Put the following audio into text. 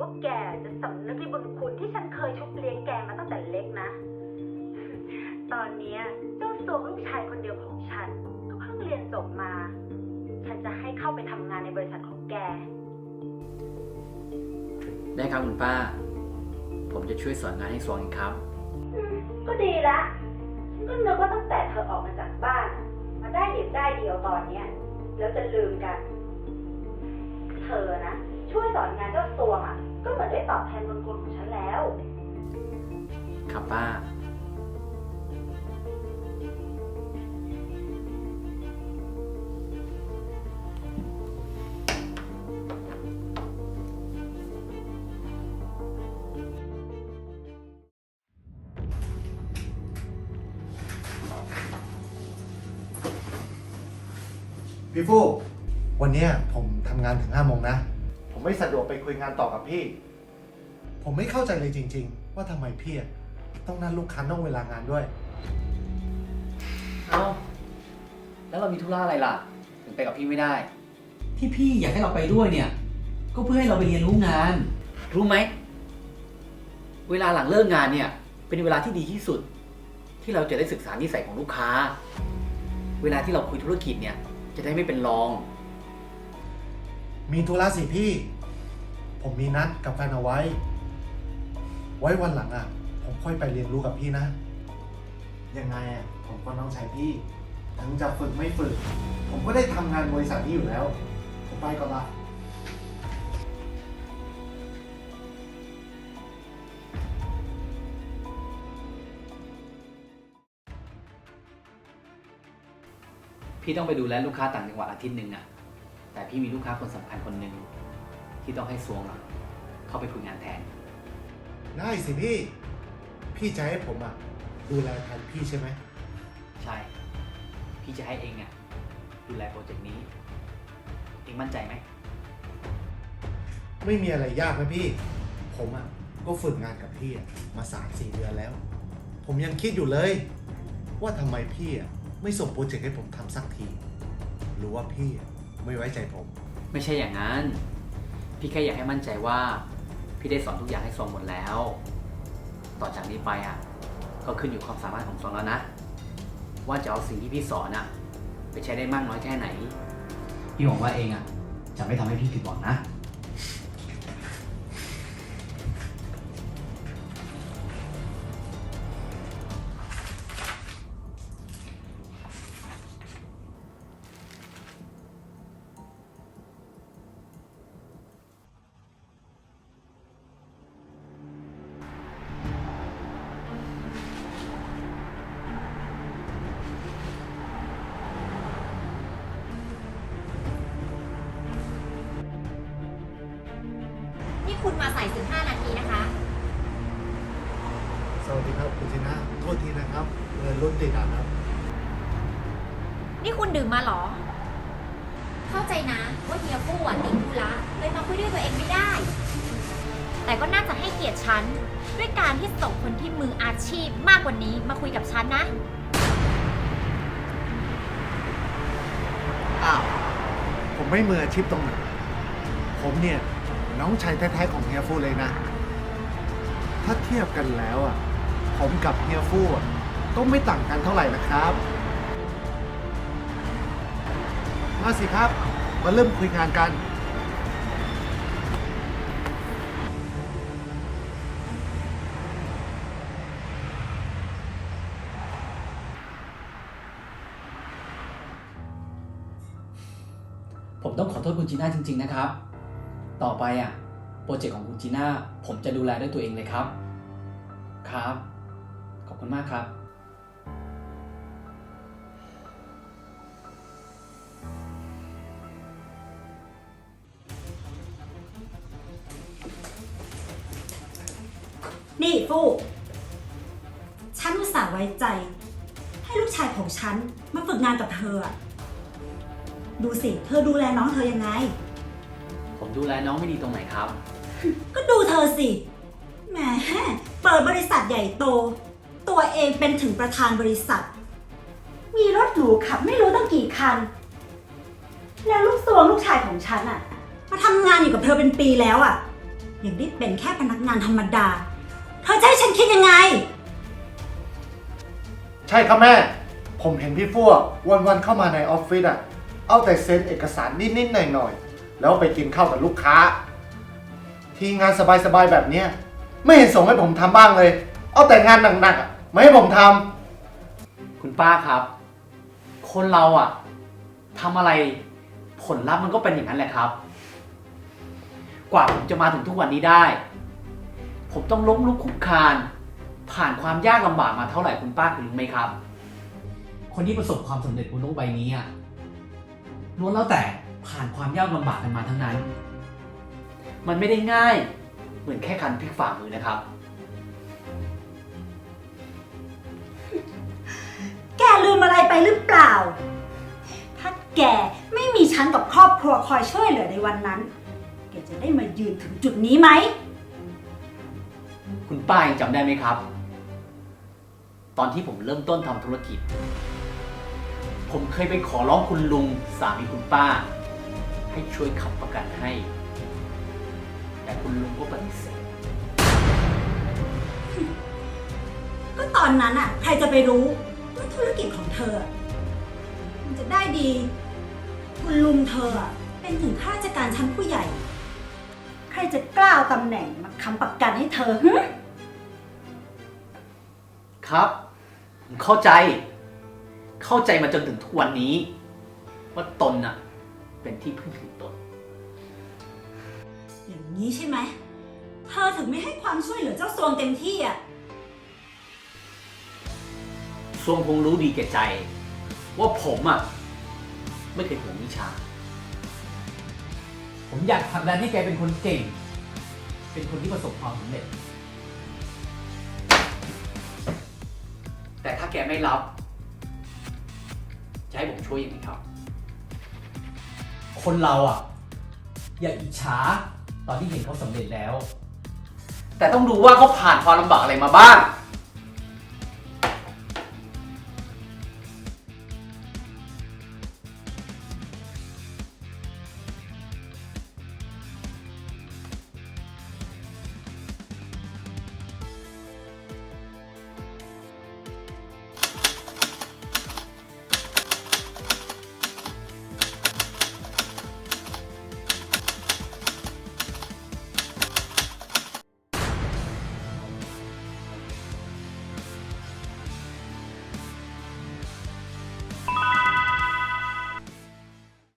ว่าแกจะสำนึกในบุญคุณที่ฉันเคยชุบเลี้ยงแกมาตั้งแต่เล็กนะ ตอนเนี้ยเจ้าสวงลูกชายคนเดียวของฉันก็เพิ่งเรียนจบมา ฉันจะให้เข้าไปทำงานในบริษัทของแก ได้ครับคุณป้า ผมจะช่วยสอนงานให้สวงเองครับอืมก็ดีละฉันก็นึกว่าตั้งแต่เธอออกมาจากบ้านอะมาได้เดียวได้เดียวตอนเนี้ยแล้วจะลืมกัน เธอนะ ช่วยสอนงานเจ้าตัวอะ ก็เหมือนได้ตอบแทนบุญคุณของฉันแล้ว ครับป้า พี่ฟูวันเนี้ยผมทำงานถึงห้าโมงนะผม ไม่สะดวกไปคุยงานต่อกับพี่ ผมไม่เข้าใจเลยจริง ๆ ว่าทำไมพี่อะต้องนัดลูกค้านอกเวลางานด้วย เอาแล้วเรามีธุระอะไรล่ะ ถึงไปกับพี่ไม่ได้ ที่พี่อยากให้เราไปด้วยเนี่ย ก็เพื่อให้เราไปเรียนรู้งาน รู้ไหม เวลาหลังเลิกงานเนี่ย เป็นเวลาที่ดีที่สุด ที่เราจะได้ศึกษานิสัยของลูกค้า เวลาที่เราคุยธุรกิจเนี่ย จะได้ไม่เป็นรอง มีธุระสิพี่ ผมมีนัดกับแฟนเอาไว้ ไว้วันหลังอะ ผมค่อยไปเรียนรู้กับพี่นะ ยังไงอะ ผมก็น้องชายพี่ ถึงจะฝึกไม่ฝึก ผมก็ได้ทำงานบริษัทนี้อยู่แล้ว ผมไปก่อนละ พี่ต้องไปดูแลลูกค้าต่างจังหวัดอาทิตย์หนึ่งอะแต่ พี่มีลูกค้าคนสำคัญคนหนึ่งที่ต้องให้สวงอะเข้าไปคุยงานแทน ได้สิพี่ พี่จะให้ผมอะ ดูแลแทนพี่ใช่ไหม ใช่ พี่จะให้เองอะดูแลโปรเจกต์นี้ เองมั่นใจไหม ไม่มีอะไรยากนะพี่ ผมอะก็ฝึกงานกับพี่อะมาสามสี่เดือนแล้ว ผมยังคิดอยู่เลย ว่าทำไมพี่อะไม่ส่งโปรเจกต์ให้ผมทำสักที หรือว่าพี่อะ ไม่ไว้ใจผม ไม่ใช่อย่างนั้น พี่แค่อยากให้มั่นใจว่า พี่ได้สอนทุกอย่างให้ซองหมดแล้ว ต่อจากนี้ไปอะ ก็ขึ้นอยู่ความสามารถของซองแล้วนะ ว่าจะเอาสิ่งที่พี่สอนอะ ไปใช้ได้มากน้อยแค่ไหน พี่หวังว่าเองอะ จะไม่ทำให้พี่ผิดหวังนะ คุณมาใส่15นาทีนะคะ สวัสดีครับคุณชินะโทษทีนะครับเงินรุ่นติดอะครับนี่คุณดื่มมาเหรอ เข้าใจนะว่าเฮียฟู่อะติดธุระเลยมาคุยด้วยตัวเองไม่ได้ แต่ก็น่าจะให้เกียรติฉัน ด้วยการที่ส่งคนที่มืออาชีพมากกว่านี้มาคุยกับฉันนะ อ้าว ผมไม่มืออาชีพตรงไหนผมเนี่ย น้องชายแท้ๆของเฮียฟูเลยนะ ถ้าเทียบกันแล้วอะ ผมกับเฮียฟูอะก็ไม่ต่างกันเท่าไหร่นะครับ มาสิครับ มาเริ่มคุยงานกัน ผมต้องขอโทษคุณจีน่าจริง ๆ นะครับ ต่อไปอะโปรเจกต์ของคุณจีน่าผมจะดูแลด้วยตัวเองเลยครับ ครับ ขอบคุณมากครับ นี่ฟูกฉันอุตส่าห์ไว้ใจ ให้ลูกชายของฉันมาฝึกงานกับเธออะดูสิ เธอดูแลน้องเธอยังไง ดูแลน้องไม่ดีตรงไหนครับ ก็ดูเธอสิแหมเปิดบริษัทใหญ่โต ตัวเองเป็นถึงประธานบริษัท มีรถหรูขับไม่รู้ตั้งกี่คัน แล้วลูกสวงลูกชายของฉันอะมาทำงานอยู่กับเธอเป็นปีแล้วอะยังได้เป็นแค่พนักงานธรรมดา เธอจะให้ฉันคิดยังไง ใช่ครับแม่ ผมเห็นพี่ฟั่ววันๆเข้ามาในออฟฟิศอะเอาแต่เซ็นเอกสารนิดๆหน่อยๆ แล้วไปกินข้าวกับลูกค้า ทีงานสบายๆแบบเนี้ยไม่เห็นส่งให้ผมทำบ้างเลย เอาแต่งานหนักๆอะไม่ให้ผมทำ คุณป้าครับ คนเราอะทำอะไรผลลัพธ์มันก็เป็นอย่างนั้นแหละครับ กว่าผมจะมาถึงทุกวันนี้ได้ ผมต้องล้มลุกคลุกคลาน ผ่านความยากลำบากมาเท่าไหร่คุณป้าคุณรู้ไหมครับ คนที่ประสบความสำเร็จบนโลกใบนี้อะล้วนแล้วแต่ ผ่านความยากลำบากกันมาทั้งนั้น มันไม่ได้ง่ายเหมือนแค่คันพลิกฝ่ามือนะครับ แกลืมอะไรไปหรือเปล่า ถ้าแกไม่มีฉันกับครอบครัวคอยช่วยเหลือในวันนั้น แกจะได้มายืนถึงจุดนี้ไหม คุณป้ายังจำได้ไหมครับ ตอนที่ผมเริ่มต้นทำธุรกิจ ผมเคยไปขอร้องคุณลุงสามีคุณป้า ให้ช่วยขับประกันให้ แต่คุณลุงก็ปฏิเสธก็ตอนนั้นอะ ใครจะไปรู้ว่าธุรกิจของเธอ มันจะได้ดี คุณลุงเธออะเป็นถึงข้าราชการชั้นผู้ใหญ่ ใครจะกล้าเอาตำแหน่งมาค้ำประกันให้เธอฮึครับ ผมเข้าใจ เข้าใจมาจนถึงทุกวันนี้ ว่าตนน่ะ เป็นที่พึ่งของตน อย่างนี้ใช่ไหม เธอถึงไม่ให้ความช่วยเหลือเจ้าซวงเต็มที่อะ ทรงคงรู้ดีแก่ใจ ว่าผมอะ ไม่เคยห่วงวิชา ผมอยากผลักดันให้แกเป็นคนเก่ง เป็นคนที่ประสบความสำเร็จ แต่ถ้าแกไม่รับ จะให้ผมช่วยยังไงครับ คนเราอะ อย่าอิจฉาตอนที่เห็นเขาสำเร็จแล้ว แต่ต้องดูว่าเขาผ่านความลำบากอะไรมาบ้าง